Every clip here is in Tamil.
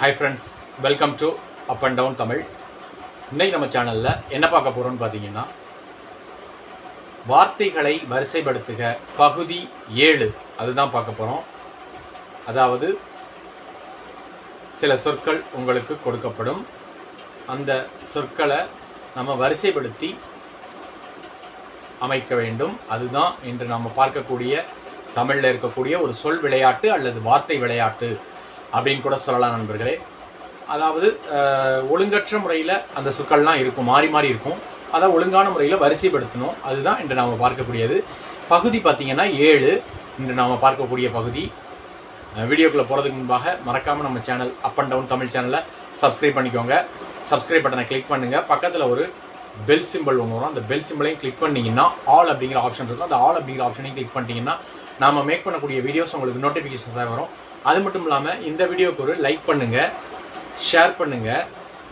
Hi friends welcome to up and down Tamil இன்றைக்கி நம்ம சேனலில் என்ன பார்க்க போகிறோம்னு பார்த்தீங்கன்னா வார்த்தைகளை வரிசைப்படுத்துக பகுதி ஏழு. அதுதான் பார்க்க போகிறோம் அதாவது சில சொற்கள் உங்களுக்கு கொடுக்கப்படும். அந்த சொற்களை நம்ம வரிசைப்படுத்தி அமைக்க வேண்டும். அதுதான் இன்று நம்ம பார்க்கக்கூடிய தமிழில் இருக்கக்கூடிய ஒரு சொல் விளையாட்டு அல்லது வார்த்தை விளையாட்டு. அப்படின்னு கூட சொல்லலாம் நண்பர்களே. அதாவது ஒழுங்கற்ற முறையில் அந்த சொற்கள்லாம் இருக்கும் மாறி மாறி இருக்கும். அதை ஒழுங்கான முறையில் வரிசைப்படுத்தணும். அதுதான் இன்று நாம் பார்க்கக்கூடியது. பகுதி பார்த்திங்கன்னா ஏழு. இன்று நாம் பார்க்கக்கூடிய பகுதி. வீடியோக்குள்ளே போகிறதுக்கு முன்பாக மறக்காமல் நம்ம channel up and down Tamil சேனலை சப்ஸ்கிரைப் பண்ணிக்கோங்க. சப்ஸ்கிரைப் பட்டனை கிளிக் பண்ணுங்கள் பக்கத்தில் ஒரு பெல் சிம்பிள் ஒன்று வரும். அந்த பெல் சிம்பிளையும் கிளிக் பண்ணிங்கன்னா ஆல் அப்படிங்கிற ஆப்ஷன் இருக்கும். அந்த ஆல் அப்படிங்கிற ஆப்ஷனையும் கிளிக் பண்ணிட்டீங்கன்னா நாம் மேக் பண்ணக்கூடிய வீடியோஸ் உங்களுக்கு நோட்டிஃபிகேஷன்ஸாக வரும். அது மட்டும் இல்லாமல் இந்த வீடியோக்கு ஒரு லைக் பண்ணுங்கள் ஷேர் பண்ணுங்கள்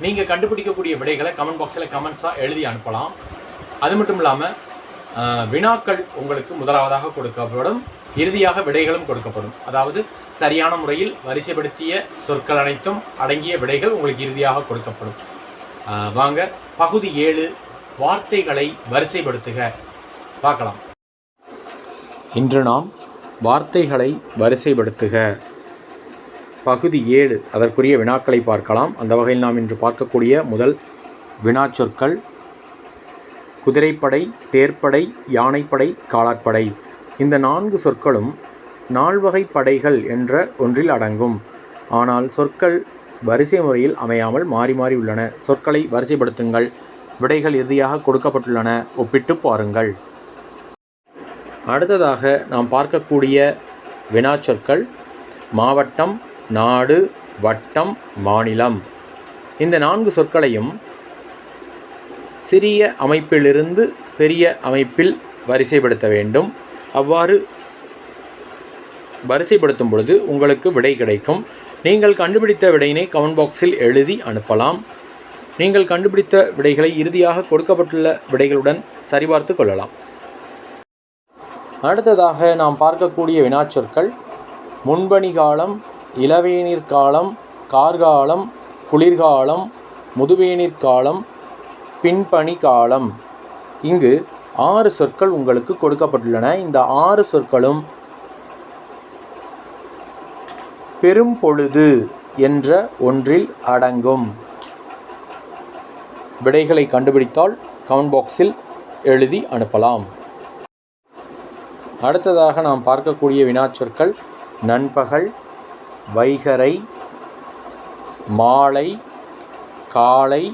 நீங்கள் கண்டுபிடிக்கக்கூடிய விடைகளை கமெண்ட் பாக்ஸில் கமெண்ட்ஸாக எழுதி அனுப்பலாம். அது மட்டும் இல்லாமல் வினாக்கள் உங்களுக்கு முதலாவதாக கொடுக்கப்படும். இறுதியாக விடைகளும் கொடுக்கப்படும். அதாவது சரியான முறையில் வரிசைப்படுத்திய சொற்கள் அனைத்தும் அடங்கிய விடைகள் உங்களுக்கு இறுதியாக கொடுக்கப்படும். வாங்க பகுதி ஏழு வார்த்தைகளை வரிசைப்படுத்துக. பார்க்கலாம். இன்று நாம் வார்த்தைகளை வரிசைப்படுத்துக. பகுதி ஏழு அதற்குரிய வினாக்களை பார்க்கலாம். அந்த வகையில் நாம் இன்று பார்க்கக்கூடிய முதல் வினாச்சொற்கள் குதிரைப்படை தேர்ப்படை யானைப்படை காலாட்படை. இந்த நான்கு சொற்களும் நால்வகை படைகள் என்ற ஒன்றில் அடங்கும். ஆனால் சொற்கள் வரிசை முறையில் அமையாமல் மாறி மாறி உள்ளன. சொற்களை வரிசைப்படுத்துங்கள். விடைகள் இறுதியாக கொடுக்கப்பட்டுள்ளன. ஒப்பிட்டு பாருங்கள். அடுத்ததாக நாம் பார்க்கக்கூடிய வினாச்சொற்கள் மாவட்டம் நாடு வட்டம் மாநிலம். இந்த நான்கு சொற்களையும் சிறிய அமைப்பிலிருந்து பெரிய அமைப்பில் வரிசைப்படுத்த வேண்டும். அவ்வாறு வரிசைப்படுத்தும் பொழுது உங்களுக்கு விடை கிடைக்கும். நீங்கள் கண்டுபிடித்த விடையினை கமெண்ட் பாக்ஸில் எழுதி அனுப்பலாம். நீங்கள் கண்டுபிடித்த விடைகளை இறுதியாக கொடுக்கப்பட்டுள்ள விடைகளுடன் சரிபார்த்து கொள்ளலாம். அடுத்ததாக நாம் பார்க்கக்கூடிய வினாச்சொற்கள் முன்பணி காலம் இளவேநீர் காலம் கார்காலம் குளிர்காலம் முதுவேநீர் காலம் பின்பணி காலம். இங்கு ஆறு சொற்கள் உங்களுக்கு கொடுக்கப்பட்டுள்ளன. இந்த ஆறு சொற்களும் பெரும் பொழுது என்ற ஒன்றில் அடங்கும். விடைகளை கண்டுபிடித்தால் கமெண்ட் பாக்ஸில் எழுதி அனுப்பலாம். அடுத்ததாக நாம் பார்க்கக்கூடிய வினாச்சொற்கள் நண்பகல் வைகரை மாலை காலை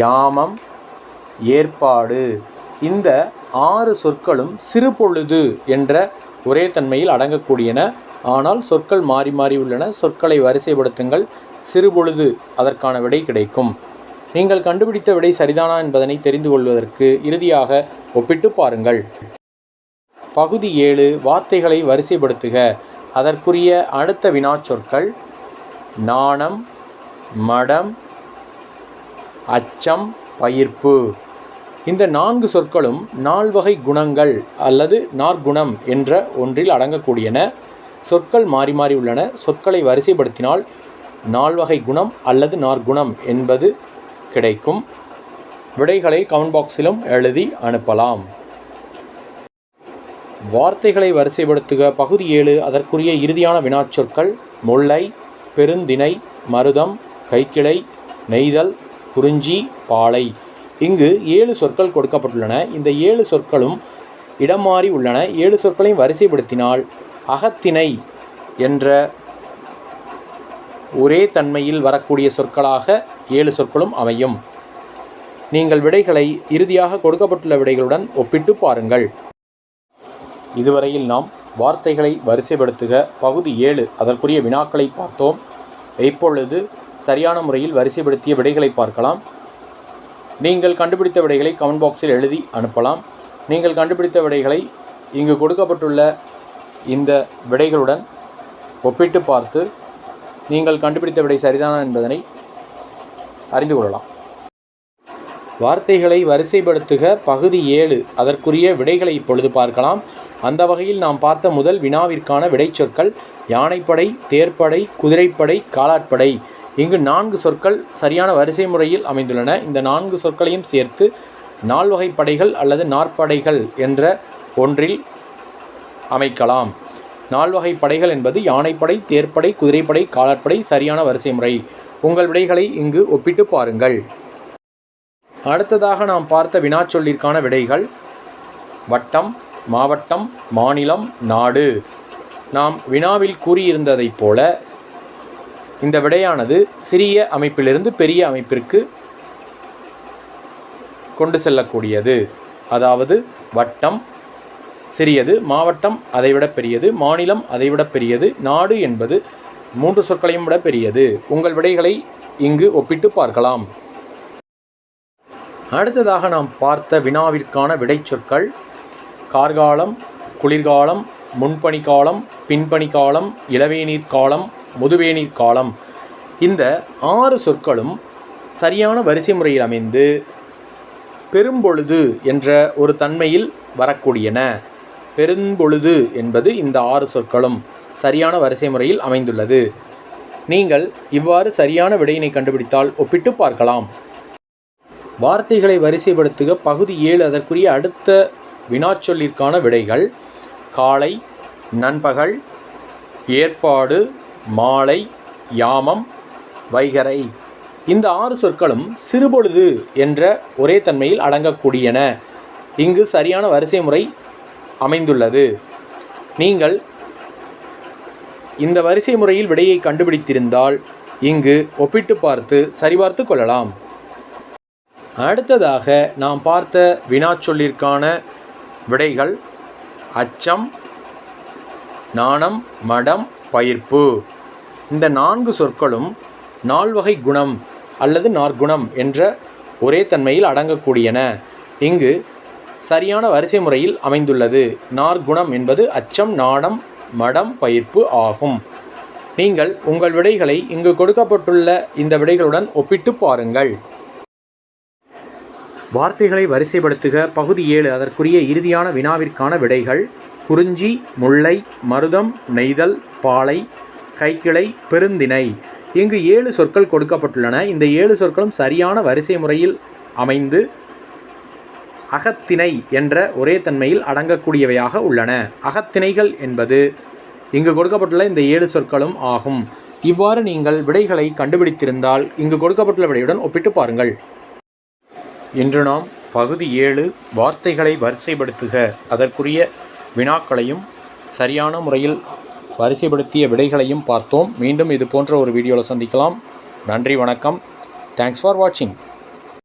யாமம் ஏற்பாடு. இந்த ஆறு சொற்களும் சிறுபொழுது என்ற ஒரே தன்மையில் அடங்கக்கூடியன. ஆனால் சொற்கள் மாறி மாறி உள்ளன. சொற்களை வரிசைப்படுத்துங்கள். சிறுபொழுது அதற்கான விடை கிடைக்கும். நீங்கள் கண்டுபிடித்த விடை சரிதானா என்பதனை தெரிந்து கொள்வதற்கு இறுதியாக ஒப்பிட்டு பாருங்கள். பகுதி ஏழு வார்த்தைகளை வரிசைப்படுத்துக. அதற்குரிய அடுத்த வினாச்சொற்கள் நாணம் மடம் அச்சம் பயிர்ப்பு. இந்த நான்கு சொற்களும் நால்வகை குணங்கள் அல்லது நாற்குணம் என்ற ஒன்றில் அடங்கக்கூடியன. சொற்கள் மாறி மாறி உள்ளன. சொற்களை வரிசைப்படுத்தினால் நால்வகை குணம் அல்லது நாற்குணம் என்பது கிடைக்கும். விடைகளை கமெண்ட் பாக்ஸிலும் எழுதி அனுப்பலாம். வார்த்தைகளை வரிசைப்படுத்துக. பகுதி ஏழு அதற்குரிய இறுதியான வினாச்சொற்கள் முல்லை பெருந்திணை மருதம் கைக்கிளை நெய்தல் குறிஞ்சி பாலை. இங்கு ஏழு சொற்கள் கொடுக்கப்பட்டுள்ளன. இந்த ஏழு சொற்களும் இடம் மாறி உள்ளன. ஏழு சொற்களையும் வரிசைப்படுத்தினால் அகத்திணை என்ற ஒரே தன்மையில் வரக்கூடிய சொற்களாக ஏழு சொற்களும் அமையும். நீங்கள் விடைகளை இறுதியாக கொடுக்கப்பட்டுள்ள விடைகளுடன் ஒப்பிட்டு பாருங்கள். இதுவரையில் நாம் வார்த்தைகளை வரிசைப்படுத்துக. பகுதி ஏழு அதற்குரிய வினாக்களை பார்த்தோம். இப்பொழுது சரியான முறையில் வரிசைப்படுத்திய விடைகளை பார்க்கலாம். நீங்கள் கண்டுபிடித்த விடைகளை கமெண்ட் பாக்ஸில் எழுதி அனுப்பலாம். நீங்கள் கண்டுபிடித்த விடைகளை இங்கு கொடுக்கப்பட்டுள்ள இந்த விடைகளுடன் ஒப்பிட்டு பார்த்து நீங்கள் கண்டுபிடித்த விடை சரிதானா என்பதனை அறிந்து கொள்ளலாம். வார்த்தைகளை வரிசைப்படுத்துக பகுதி ஏழு. அதற்குரிய விடைகளை இப்பொழுது பார்க்கலாம். அந்த வகையில் நாம் பார்த்த முதல் வினாவிற்கான விடைச்சொற்கள் யானைப்படை தேர்ப்படை குதிரைப்படை காலாட்படை. இங்கு நான்கு சொற்கள் சரியான வரிசை முறையில் அமைந்துள்ளன. இந்த நான்கு சொற்களையும் சேர்த்து நால்வகை படைகள் அல்லது நாற்படைகள் என்ற ஒன்றில் அமைக்கலாம். நால்வகை படைகள் என்பது யானைப்படை தேர்ப்படை குதிரைப்படை காலாட்படை சரியான வரிசை முறை. உங்கள் விடைகளை இங்கு ஒப்பிட்டு பாருங்கள். அடுத்ததாக நாம் பார்த்த வினாச்சொல்லிற்கான விடைகள். வட்டம் மாவட்டம் மாநிலம் நாடு. நாம் வினாவில் கூறியிருந்ததைப் போல இந்த விடையானது சிறிய அமைப்பிலிருந்து பெரிய அமைப்பிற்கு கொண்டு செல்லக்கூடியது. அதாவது வட்டம் சிறியது மாவட்டம் அதைவிட பெரியது மாநிலம் அதைவிட பெரியது நாடு என்பது மூன்று சொற்களையும் விட பெரியது. உங்கள் விடைகளை இங்கு ஒப்பிட்டு பார்க்கலாம். அடுத்ததாக நாம் பார்த்த வினாவிற்கான விடைச்சொற்கள் கார்காலம் குளிர்காலம் முன்பனிக்காலம் பின்பனிக்காலம் இளவேநீர் காலம் முதுவேநீர் காலம். இந்த ஆறு சொற்களும் சரியான வரிசை முறையில் அமைந்து பெரும்பொழுது என்ற ஒரு தன்மையில் வரக்கூடியன. பெரும்பொழுது என்பது இந்த ஆறு சொற்களும் சரியான வரிசை முறையில் அமைந்துள்ளது. நீங்கள் இவ்வாறு சரியான விடையினை கண்டுபிடித்தால் ஒப்பிட்டு பார்க்கலாம். வார்த்தைகளை வரிசைப்படுத்துக பகுதி ஏழு அதற்குரிய அடுத்த வினாச்சொல்லிற்கான விடைகள் காலை நண்பகல் ஏற்பாடு மாலை யாமம் வைகறை இந்த ஆறு சொற்களும் சிறுபொழுது என்ற ஒரே தன்மையில் அடங்கக்கூடியன. இங்கு சரியான வரிசை முறை அமைந்துள்ளது. நீங்கள் இந்த வரிசை முறையில் விடையை கண்டுபிடித்திருந்தால் இங்கு ஒப்பிட்டு பார்த்து சரிபார்த்து கொள்ளலாம். அடுத்ததாக நாம் பார்த்த வினாச்சொல்லிற்கான விடைகள் அச்சம் நாணம் மடம் பயிர்ப்பு. இந்த நான்கு சொற்களும் நால்வகை குணம் அல்லது நாற்குணம் என்ற ஒரே தன்மையில் அடங்கக்கூடியன. இங்கு சரியான வரிசை முறையில் அமைந்துள்ளது. நாற்குணம் என்பது அச்சம் நாணம் மடம் பயிர்ப்பு ஆகும். நீங்கள் உங்கள் விடைகளை இங்கு கொடுக்கப்பட்டுள்ள இந்த விடைகளுடன் ஒப்பிட்டு பாருங்கள். வார்த்தைகளை வரிசைப்படுத்துக. பகுதி ஏழு அதற்குரிய இறுதியான வினாவிற்கான விடைகள். குறிஞ்சி முல்லை மருதம் நெய்தல் பாலை கைக்கிளை பெருந்திணை. இங்கு ஏழு சொற்கள் கொடுக்கப்பட்டுள்ளன. இந்த ஏழு சொற்களும் சரியான வரிசை முறையில் அமைந்து அகத்திணை என்ற ஒரே தன்மையில் அடங்கக்கூடியவையாக உள்ளன. அகத்திணைகள் என்பது இங்கு கொடுக்கப்பட்டுள்ள இந்த ஏழு சொற்களும் ஆகும். இவ்வாறு நீங்கள் விடைகளை கண்டுபிடித்திருந்தால் இங்கு கொடுக்கப்பட்டுள்ள விடையுடன் ஒப்பிட்டு பாருங்கள். இன்று நாம் பகுதி ஏழு வார்த்தைகளை வரிசைப்படுத்துக. அதற்குரிய வினாக்களையும் சரியான முறையில் வரிசைப்படுத்திய விடைகளையும் பார்த்தோம். மீண்டும் இது போன்ற ஒரு வீடியோவில் சந்திக்கலாம். நன்றி வணக்கம். தேங்க்ஸ் ஃபார் வாட்சிங்